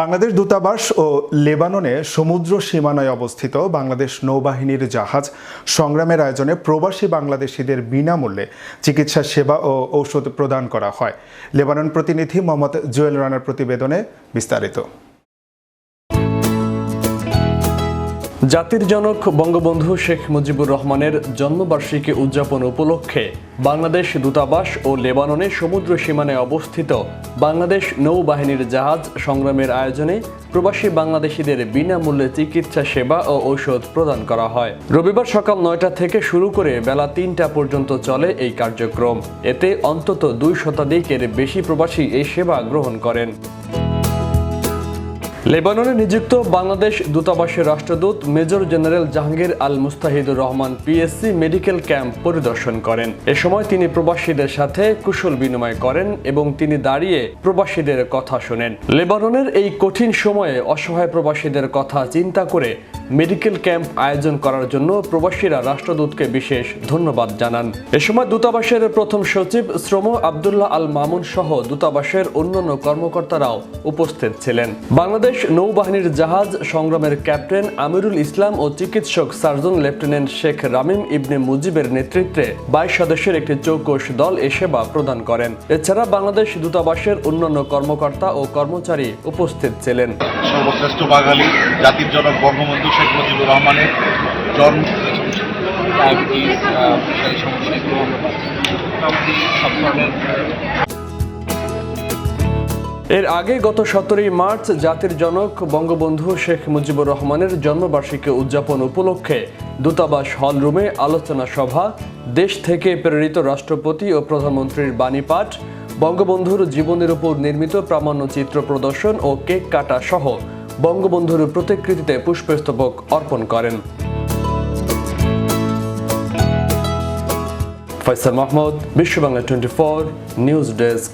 বাংলাদেশ দূতাবাস ও লেবাননে সমুদ্র সীমানায় অবস্থিত বাংলাদেশ নৌবাহিনীর জাহাজ সংগ্রামের আয়োজনে প্রবাসী বাংলাদেশিদের বিনামূল্যে চিকিৎসা সেবা ও ঔষধ প্রদান করা হয়। লেবানন প্রতিনিধি মোহাম্মদ জুয়েল রানার প্রতিবেদনে বিস্তারিত। জাতির জনক বঙ্গবন্ধু শেখ মুজিবুর রহমানের জন্মবার্ষিকী উদযাপন উপলক্ষে বাংলাদেশ দূতাবাস ও লেবাননে সমুদ্র সীমানায় অবস্থিত বাংলাদেশ নৌবাহিনীর জাহাজ সংগ্রামের আয়োজনে প্রবাসী বাংলাদেশিদের বিনামূল্যে চিকিৎসা সেবা ও ঔষধ প্রদান করা হয়। রবিবার সকাল নয়টা থেকে শুরু করে বেলা তিনটা পর্যন্ত চলে এই কার্যক্রম। এতে অন্তত দুই শতাধিকের বেশি প্রবাসী এই সেবা গ্রহণ করেন। লেবাননে নিযুক্ত বাংলাদেশ দূতাবাসের রাষ্ট্রদূত major general Jahangir Al Mustahidur Rahman PSC medical camp পরিদর্শন করেন। এ সময় তিনি প্রবাসীদের সাথে কুশল বিনিময় করেন এবং তিনি দাঁড়িয়ে প্রবাসীদের কথা শোনেন। লেবাননের এই কঠিন সময়ে অসহায় প্রবাসীদের কথা চিন্তা করে মেডিকেল ক্যাম্প আয়োজন করার জন্য প্রবাসীরা রাষ্ট্রদূতকে বিশেষ ধন্যবাদ জানান। এ সময় দূতাবাসের প্রথম সচিব শ্রম আবদুল্লাহ আল মামুন সহ দূতাবাসের অন্যান্য কর্মকর্তারাও উপস্থিত ছিলেন। বাংলাদেশ নৌবাহিনীর জাহাজ সংগ্রামের ক্যাপ্টেন আমিরুল ইসলাম ও চিকিৎসক সার্জন লেফটেন্যান্ট শেখ রামিম ইবনে মুজিবের নেতৃত্বে বাইশ সদস্যের একটি চৌকস দল এ সেবা প্রদান করেন। এছাড়া বাংলাদেশ দূতাবাসের অন্যান্য কর্মকর্তা ও কর্মচারী উপস্থিত ছিলেন। সর্বশ্রেষ্ঠ বাঙালি, জাতির জনক, বঙ্গবন্ধু শেখ মুজিবুর রহমানের জন্ম ডায়াবেটিস সব ধরনের এর আগে গত সতেরোই মার্চ জাতির জনক বঙ্গবন্ধু শেখ মুজিবুর রহমানের জন্মবার্ষিকী উদযাপন উপলক্ষে দূতাবাস হলরুমে আলোচনা সভা, দেশ থেকে প্রেরিত রাষ্ট্রপতি ও প্রধানমন্ত্রীর বাণী পাঠ বঙ্গবন্ধুর জীবনের উপর নির্মিত প্রামাণ্য চিত্র প্রদর্শন ও কেক কাটা সহ। বঙ্গবন্ধুর প্রতিকৃতিতে পুষ্পস্তবক অর্পণ করেন। Faisal Mahmud Bishwa Bangla twenty four news desk.